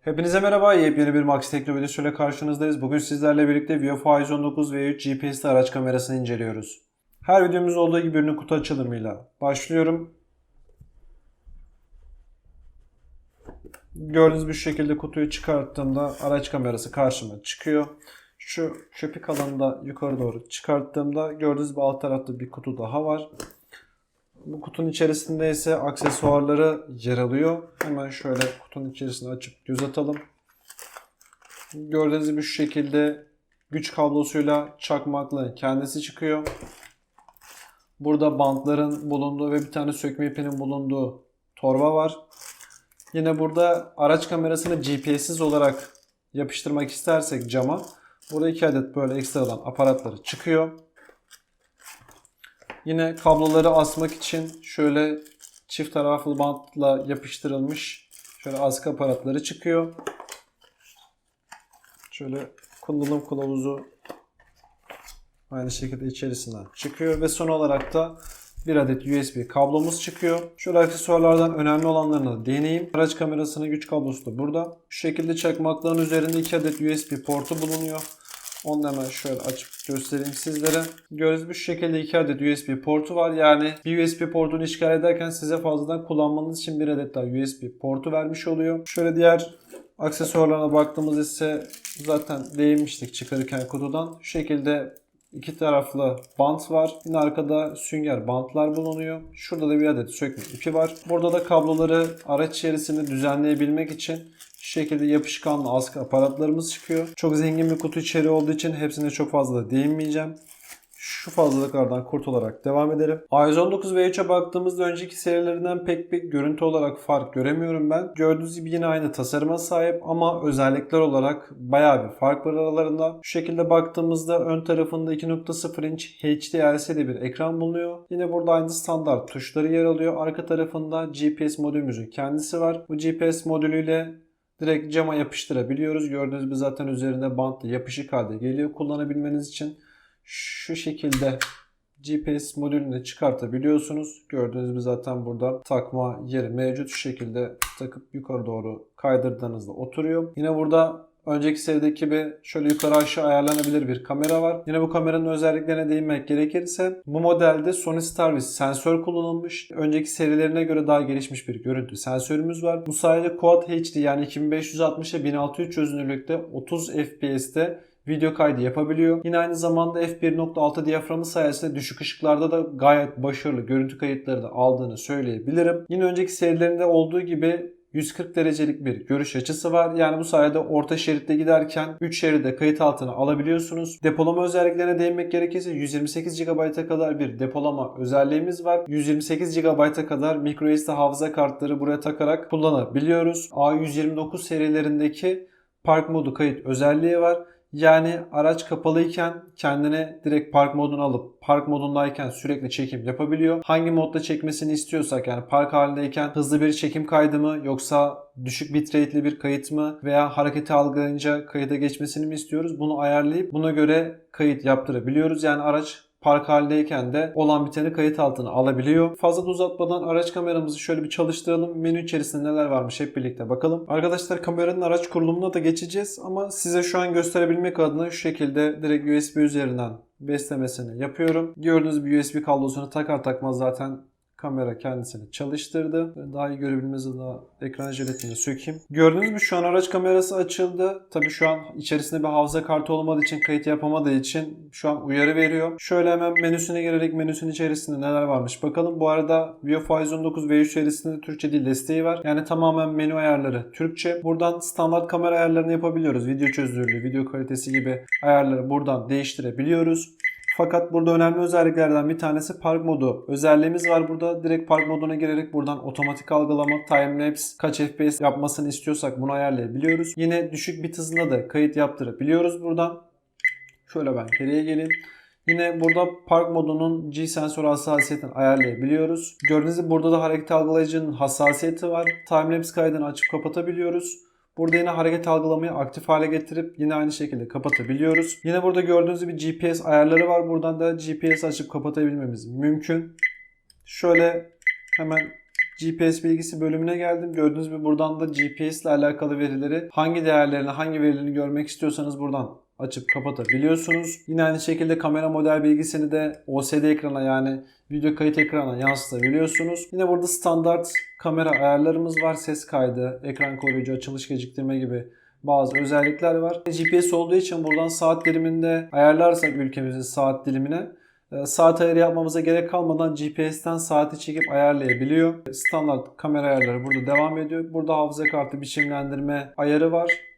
Hepinize merhaba. Yepyeni bir Max Tekno videosuyla karşınızdayız. Bugün sizlerle birlikte Vivo A119 V3 GPS'li araç kamerasını inceliyoruz. Her videomuz olduğu gibi ürünün kutu açılımıyla başlıyorum. Gördüğünüz bir şekilde kutuyu çıkarttığımda araç kamerası karşıma çıkıyor. Şu köpük alanında yukarı doğru çıkarttığımda gördüğünüz gibi alt tarafta bir kutu daha var. Bu kutunun içerisinde ise aksesuarları yer alıyor. Hemen şöyle kutunun içerisini açıp göz atalım. Gördüğünüz gibi şu şekilde güç kablosuyla çakmakla kendisi çıkıyor. Burada bantların bulunduğu ve bir tane sökme ipinin bulunduğu torba var. Yine burada araç kamerasını GPS'siz olarak yapıştırmak istersek cama burada iki adet böyle ekstradan aparatları çıkıyor. Yine kabloları asmak için şöyle çift taraflı bantla yapıştırılmış şöyle askı aparatları çıkıyor. Şöyle kullanım kılavuzu aynı şekilde içerisinden çıkıyor ve son olarak da bir adet USB kablomuz çıkıyor. Şöyle aksesuarlardan önemli olanlarına da değineyim. Araç kamerasının güç kablosu da burada. Şu şekilde çakmakların üzerinde iki adet USB portu bulunuyor. Onu hemen şöyle açıp göstereyim sizlere. Gördüğünüz bu şekilde iki adet USB portu var. Yani bir USB portunu işgal ederken size fazladan kullanmanız için bir adet daha USB portu vermiş oluyor. Şöyle diğer aksesuarlarına baktığımız ise zaten değinmiştik çıkarırken kutudan. Şu şekilde iki taraflı bant var. Yine arkada sünger bantlar bulunuyor. Şurada da bir adet sökme ipi var. Burada da kabloları araç içerisinde düzenleyebilmek için şu şekilde yapışkanlı askı aparatlarımız çıkıyor. Çok zengin bir kutu içeriği olduğu için hepsine çok fazla da değinmeyeceğim. Şu fazlalıklardan kurtularak devam edelim. A119 V3'e baktığımızda önceki serilerinden pek bir görüntü olarak fark göremiyorum ben. Gördüğünüz gibi yine aynı tasarıma sahip ama özellikler olarak bayağı bir fark var aralarında. Şu şekilde baktığımızda ön tarafında 2.0 inç HD LCD bir ekran bulunuyor. Yine burada aynı standart tuşları yer alıyor. Arka tarafında GPS modülümüzün kendisi var. Bu GPS modülüyle direkt cama yapıştırabiliyoruz. Gördüğünüz gibi zaten üzerinde bantla yapışık halde geliyor kullanabilmeniz için. Şu şekilde GPS modülünü çıkartabiliyorsunuz. Gördüğünüz gibi zaten burada takma yeri mevcut. Şu şekilde takıp yukarı doğru kaydırdığınızda oturuyor. Yine burada önceki serideki gibi şöyle yukarı aşağı ayarlanabilir bir kamera var. Yine bu kameranın özelliklerine değinmek gerekirse bu modelde Sony Starvis sensör kullanılmış. Önceki serilerine göre daha gelişmiş bir görüntü sensörümüz var. Bu sayede Quad HD yani 2560 ile 1600 çözünürlükte 30 FPS'te video kaydı yapabiliyor. Yine aynı zamanda f1.6 diyaframı sayesinde düşük ışıklarda da gayet başarılı görüntü kayıtları da aldığını söyleyebilirim. Yine önceki serilerinde olduğu gibi 140 derecelik bir görüş açısı var. Yani bu sayede orta şeritte giderken 3 şeride kayıt altına alabiliyorsunuz. Depolama özelliklerine değinmek gerekirse 128 GB'a kadar bir depolama özelliğimiz var. 128 GB'a kadar microSD hafıza kartları buraya takarak kullanabiliyoruz. A129 serilerindeki park modu kayıt özelliği var. Yani araç kapalıyken kendine direkt park modunu alıp park modundayken sürekli çekim yapabiliyor. Hangi modda çekmesini istiyorsak yani park halindeyken hızlı bir çekim kaydı mı yoksa düşük bitrate'li bir kayıt mı veya hareketi algılayınca kayıda geçmesini mi istiyoruz? Bunu ayarlayıp buna göre kayıt yaptırabiliyoruz. Yani araç park halindeyken de olan biteni kayıt altına alabiliyor. Fazla da uzatmadan araç kameramızı şöyle bir çalıştıralım. Menü içerisinde neler varmış hep birlikte bakalım. Arkadaşlar kameranın araç kurulumuna da geçeceğiz ama size şu an gösterebilmek adına şu şekilde direkt USB üzerinden beslemesini yapıyorum. Gördüğünüz bir USB kablosunu takar takmaz zaten kamera kendisini çalıştırdı. Daha iyi görebilmeniz adına ekran jelatini sökeyim. Gördüğünüz gibi şu an araç kamerası açıldı. Tabii şu an içerisinde bir hafıza kartı olmadığı için kayıt yapamadığı için şu an uyarı veriyor. Şöyle hemen menüsüne girerek menüsünün içerisinde neler varmış bakalım. Bu arada Vivo A119 V3 serisinde Türkçe dil desteği var. Yani tamamen menü ayarları Türkçe. Buradan standart kamera ayarlarını yapabiliyoruz. Video çözünürlüğü, video kalitesi gibi ayarları buradan değiştirebiliyoruz. Fakat burada önemli özelliklerden bir tanesi park modu özelliğimiz var burada. Direkt park moduna girerek buradan otomatik algılama, timelapse, kaç FPS yapmasını istiyorsak bunu ayarlayabiliyoruz. Yine düşük bit hızında da kayıt yaptırabiliyoruz buradan. Şöyle ben geriye geleyim. Yine burada park modunun G sensör hassasiyetini ayarlayabiliyoruz. Gördüğünüz gibi burada da hareket algılayıcının hassasiyeti var. Timelapse kaydını açıp kapatabiliyoruz. Burada yine hareket algılamayı aktif hale getirip yine aynı şekilde kapatabiliyoruz. Yine burada gördüğünüz gibi GPS ayarları var. Buradan da GPS açıp kapatabilmemiz mümkün. Şöyle hemen GPS bilgisi bölümüne geldim. Gördüğünüz gibi buradan da GPS ile alakalı verileri hangi değerlerini, hangi verilerini görmek istiyorsanız buradan açıp kapatabiliyorsunuz. Yine aynı şekilde kamera model bilgisini de OCD ekrana yani video kayıt ekranına yansıtabiliyorsunuz. Yine burada standart kamera ayarlarımız var. Ses kaydı, ekran koruyucu, açılış geciktirme gibi bazı özellikler var. GPS olduğu için buradan saat diliminde ayarlarsak ülkemizin saat dilimine e, saat ayarı yapmamıza gerek kalmadan GPS'ten saati çekip ayarlayabiliyor. Standart kamera ayarları burada devam ediyor. Burada hafıza kartı biçimlendirme ayarı var.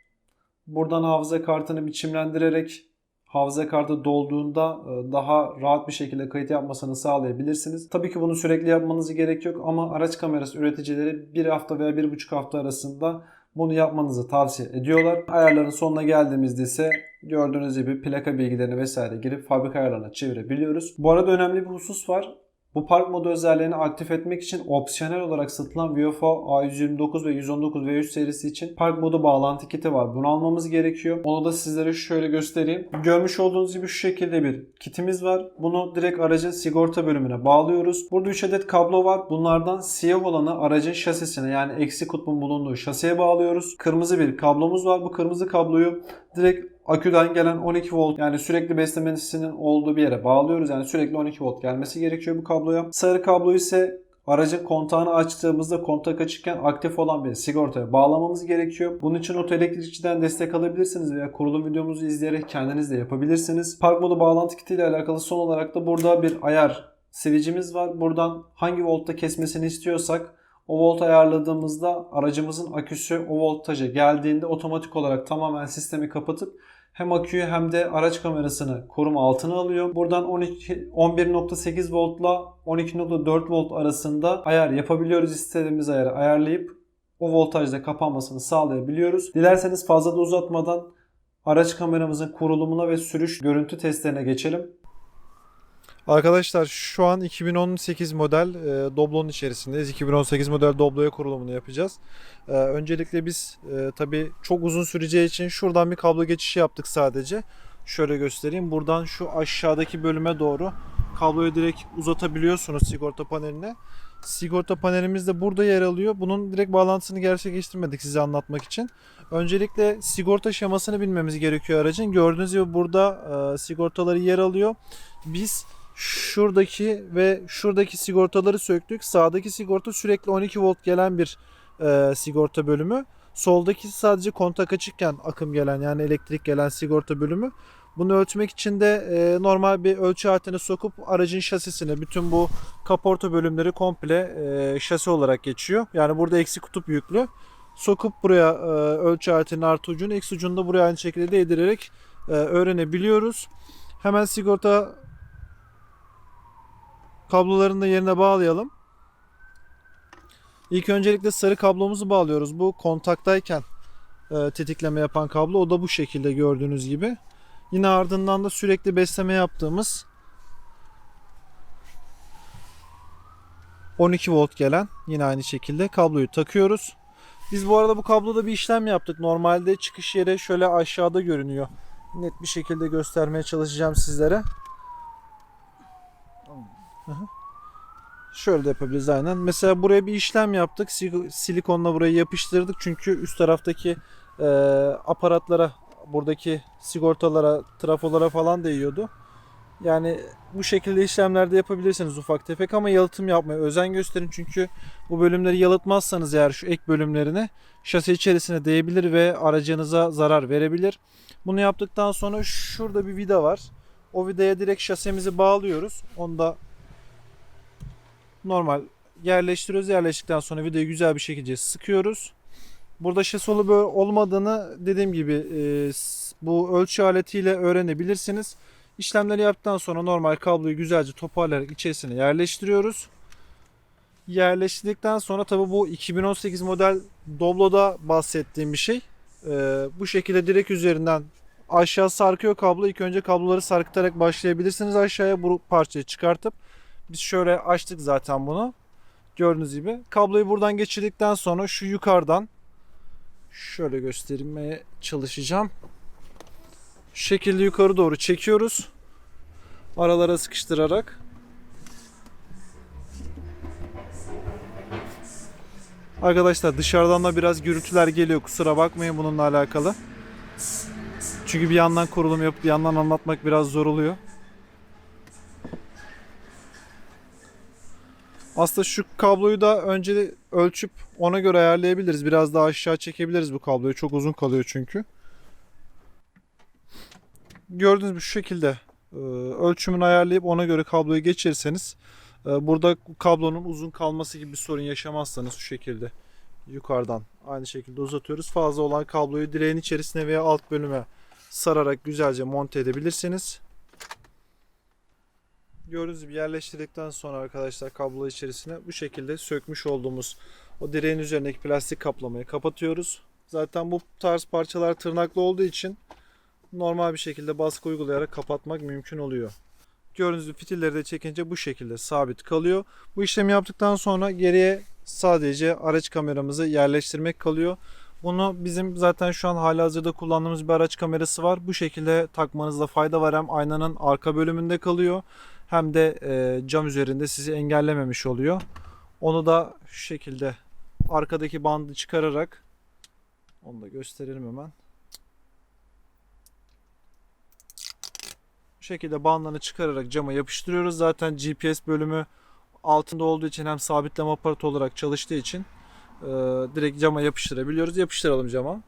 Buradan hafıza kartını biçimlendirerek hafıza kartı dolduğunda e, daha rahat bir şekilde kayıt yapmasını sağlayabilirsiniz. Tabii ki bunu sürekli yapmanız gerek yok ama araç kamerası üreticileri bir hafta veya bir buçuk hafta arasında bunu yapmanızı tavsiye ediyorlar. Ayarların sonuna geldiğimizde ise gördüğünüz gibi plaka bilgilerini vesaire girip fabrika ayarlarına çevirebiliyoruz. Bu arada önemli bir husus var. Bu park modu özelliğini aktif etmek için opsiyonel olarak satılan VIOFO A129 ve 119 V3 serisi için park modu bağlantı kiti var. Bunu almamız gerekiyor. Onu da sizlere şöyle göstereyim. Görmüş olduğunuz gibi şu şekilde bir kitimiz var. Bunu direkt aracın sigorta bölümüne bağlıyoruz. Burada 3 adet kablo var. Bunlardan siyah olanı aracın şasisine yani eksi kutbun bulunduğu şasiye bağlıyoruz. Kırmızı bir kablomuz var. Bu kırmızı kabloyu direkt aküden gelen 12 volt yani sürekli beslemesinin olduğu bir yere bağlıyoruz. Yani sürekli 12 volt gelmesi gerekiyor bu kabloya. Sarı kablo ise aracın kontağını açtığımızda kontak açıkken aktif olan bir sigortaya bağlamamız gerekiyor. Bunun için otoelektrikçiden destek alabilirsiniz veya kurulum videomuzu izleyerek kendiniz de yapabilirsiniz. Park modu bağlantı kiti ile alakalı son olarak da burada bir ayar switch'imiz var. Buradan hangi voltta kesmesini istiyorsak o volt ayarladığımızda aracımızın aküsü o voltaja geldiğinde otomatik olarak tamamen sistemi kapatıp hem aküyü hem de araç kamerasını koruma altına alıyor. Buradan 12 11.8 voltla 12.4 volt arasında ayar yapabiliyoruz. İstediğimiz ayarı ayarlayıp o voltajda kapanmasını sağlayabiliyoruz. Dilerseniz fazla da uzatmadan araç kameramızın kurulumuna ve sürüş görüntü testlerine geçelim. Arkadaşlar şu an 2018 model e, Doblo'nun içerisindeyiz. 2018 model Doblo'ya kurulumunu yapacağız. E, öncelikle biz e, tabi çok uzun süreceği için şuradan bir kablo geçişi yaptık sadece. Şöyle göstereyim. Buradan şu aşağıdaki bölüme doğru kabloyu direkt uzatabiliyorsunuz sigorta paneline. Sigorta panelimiz de burada yer alıyor. Bunun direkt bağlantısını gerçekleştirmedik size anlatmak için. Öncelikle sigorta şemasını bilmemiz gerekiyor aracın. Gördüğünüz gibi burada e, sigortaları yer alıyor. Biz şuradaki ve şuradaki sigortaları söktük. Sağdaki sigorta sürekli 12 volt gelen bir e, sigorta bölümü. Soldaki sadece kontak açıkken akım gelen yani elektrik gelen sigorta bölümü. Bunu ölçmek için de e, normal bir ölçü aletini sokup aracın şasisine bütün bu kaporta bölümleri komple e, şasi olarak geçiyor. Yani burada eksi kutup yüklü. Sokup buraya e, ölçü aletinin artı ucunu eksi ucunu da buraya aynı şekilde değdirerek e, öğrenebiliyoruz. Hemen sigorta kablolarını da yerine bağlayalım. İlk öncelikle sarı kablomuzu bağlıyoruz. Bu kontaktayken e, tetikleme yapan kablo. O da bu şekilde gördüğünüz gibi. Yine ardından da sürekli besleme yaptığımız 12 volt gelen yine aynı şekilde kabloyu takıyoruz. Biz bu arada bu kabloda bir işlem yaptık. Normalde çıkış yeri şöyle aşağıda görünüyor. Net bir şekilde göstermeye çalışacağım sizlere. Şöyle de yapabiliriz aynen. Mesela buraya bir işlem yaptık. Sil- Silikonla burayı yapıştırdık. Çünkü üst taraftaki e, aparatlara, buradaki sigortalara, trafolara falan değiyordu. Yani bu şekilde işlemlerde yapabilirsiniz ufak tefek ama yalıtım yapmaya özen gösterin. Çünkü bu bölümleri yalıtmazsanız eğer şu ek bölümlerini şasi içerisine değebilir ve aracınıza zarar verebilir. Bunu yaptıktan sonra şurada bir vida var. O vidaya direkt şasemizi bağlıyoruz. Onu da normal yerleştiriyoruz. Yerleştikten sonra vidayı güzel bir şekilde sıkıyoruz. Burada şasolu böyle olmadığını dediğim gibi e, bu ölçü aletiyle öğrenebilirsiniz. İşlemleri yaptıktan sonra normal kabloyu güzelce toparlayarak içerisine yerleştiriyoruz. Yerleştirdikten sonra tabi bu 2018 model Doblo'da bahsettiğim bir şey. E, bu şekilde direkt üzerinden aşağı sarkıyor kablo. İlk önce kabloları sarkıtarak başlayabilirsiniz aşağıya bu parçayı çıkartıp. Biz şöyle açtık zaten bunu. Gördüğünüz gibi. Kabloyu buradan geçirdikten sonra şu yukarıdan şöyle göstermeye çalışacağım. Şu şekilde yukarı doğru çekiyoruz. Aralara sıkıştırarak. Arkadaşlar dışarıdan da biraz gürültüler geliyor. Kusura bakmayın bununla alakalı. Çünkü bir yandan kurulum yapıp bir yandan anlatmak biraz zor oluyor. Aslında şu kabloyu da önce ölçüp ona göre ayarlayabiliriz. Biraz daha aşağı çekebiliriz bu kabloyu. Çok uzun kalıyor çünkü. Gördüğünüz gibi şu şekilde e, ölçümünü ayarlayıp ona göre kabloyu geçirirseniz e, burada kablonun uzun kalması gibi bir sorun yaşamazsanız şu şekilde yukarıdan aynı şekilde uzatıyoruz. Fazla olan kabloyu direğin içerisine veya alt bölüme sararak güzelce monte edebilirsiniz. Gördüğünüz gibi yerleştirdikten sonra arkadaşlar kablo içerisine bu şekilde sökmüş olduğumuz o direğin üzerindeki plastik kaplamayı kapatıyoruz. Zaten bu tarz parçalar tırnaklı olduğu için normal bir şekilde baskı uygulayarak kapatmak mümkün oluyor. Gördüğünüz gibi fitilleri de çekince bu şekilde sabit kalıyor. Bu işlemi yaptıktan sonra geriye sadece araç kameramızı yerleştirmek kalıyor. Bunu bizim zaten şu an halihazırda kullandığımız bir araç kamerası var. Bu şekilde takmanızda fayda var. Hem aynanın arka bölümünde kalıyor hem de e, cam üzerinde sizi engellememiş oluyor. Onu da şu şekilde arkadaki bandı çıkararak onu da gösterelim hemen. Bu şekilde bandını çıkararak cama yapıştırıyoruz. Zaten GPS bölümü altında olduğu için hem sabitleme aparatı olarak çalıştığı için e, direkt cama yapıştırabiliyoruz. Yapıştıralım cama.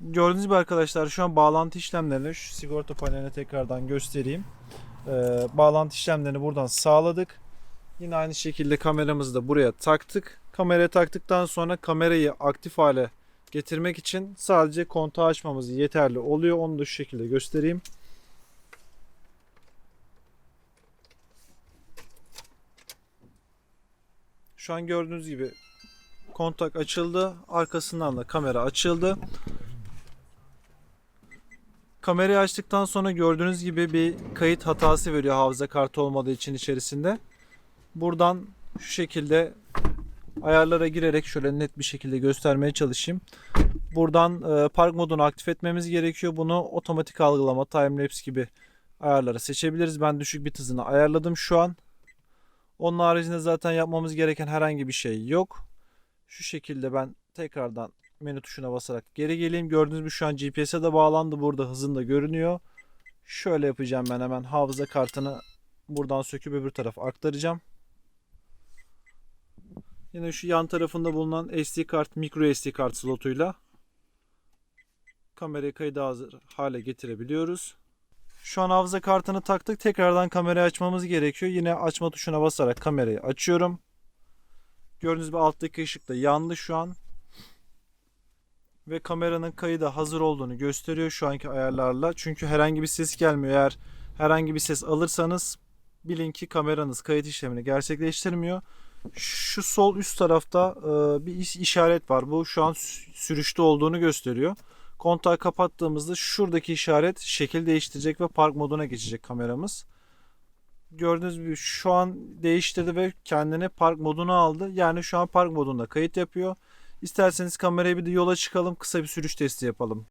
Gördüğünüz gibi arkadaşlar şu an bağlantı işlemlerini şu sigorta paneline tekrardan göstereyim. E, bağlantı işlemlerini buradan sağladık. Yine aynı şekilde kameramızı da buraya taktık. Kameraya taktıktan sonra kamerayı aktif hale getirmek için sadece kontağı açmamız yeterli oluyor. Onu da şu şekilde göstereyim. Şu an gördüğünüz gibi kontak açıldı. Arkasından da kamera açıldı. Kamerayı açtıktan sonra gördüğünüz gibi bir kayıt hatası veriyor hafıza kartı olmadığı için içerisinde. Buradan şu şekilde ayarlara girerek şöyle net bir şekilde göstermeye çalışayım. Buradan e, park modunu aktif etmemiz gerekiyor. Bunu otomatik algılama, timelapse gibi ayarları seçebiliriz. Ben düşük bit hızını ayarladım şu an. Onun haricinde zaten yapmamız gereken herhangi bir şey yok. Şu şekilde ben tekrardan menü tuşuna basarak geri geleyim. Gördüğünüz gibi şu an GPS'e de bağlandı. Burada hızında görünüyor. Şöyle yapacağım ben hemen hafıza kartını buradan söküp öbür tarafa aktaracağım. Yine şu yan tarafında bulunan SD kart, micro SD kart slotuyla kamerayı kayda hazır hale getirebiliyoruz. Şu an hafıza kartını taktık. Tekrardan kamerayı açmamız gerekiyor. Yine açma tuşuna basarak kamerayı açıyorum. Gördüğünüz gibi alttaki ışık da yandı şu an. Ve kameranın kaydı hazır olduğunu gösteriyor şu anki ayarlarla. Çünkü herhangi bir ses gelmiyor. Eğer herhangi bir ses alırsanız bilin ki kameranız kayıt işlemini gerçekleştirmiyor. Şu sol üst tarafta e, bir iş- işaret var. Bu şu an sü- sürüşte olduğunu gösteriyor. Kontağı kapattığımızda şuradaki işaret şekil değiştirecek ve park moduna geçecek kameramız. Gördüğünüz gibi şu an değiştirdi ve kendini park moduna aldı. Yani şu an park modunda kayıt yapıyor. İsterseniz kamerayı bir de yola çıkalım. Kısa bir sürüş testi yapalım.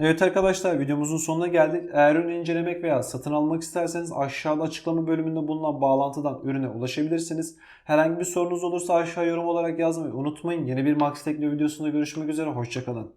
Evet arkadaşlar videomuzun sonuna geldik. Eğer ürünü incelemek veya satın almak isterseniz aşağıda açıklama bölümünde bulunan bağlantıdan ürüne ulaşabilirsiniz. Herhangi bir sorunuz olursa aşağı yorum olarak yazmayı unutmayın. Yeni bir Max Tekno videosunda görüşmek üzere. Hoşçakalın.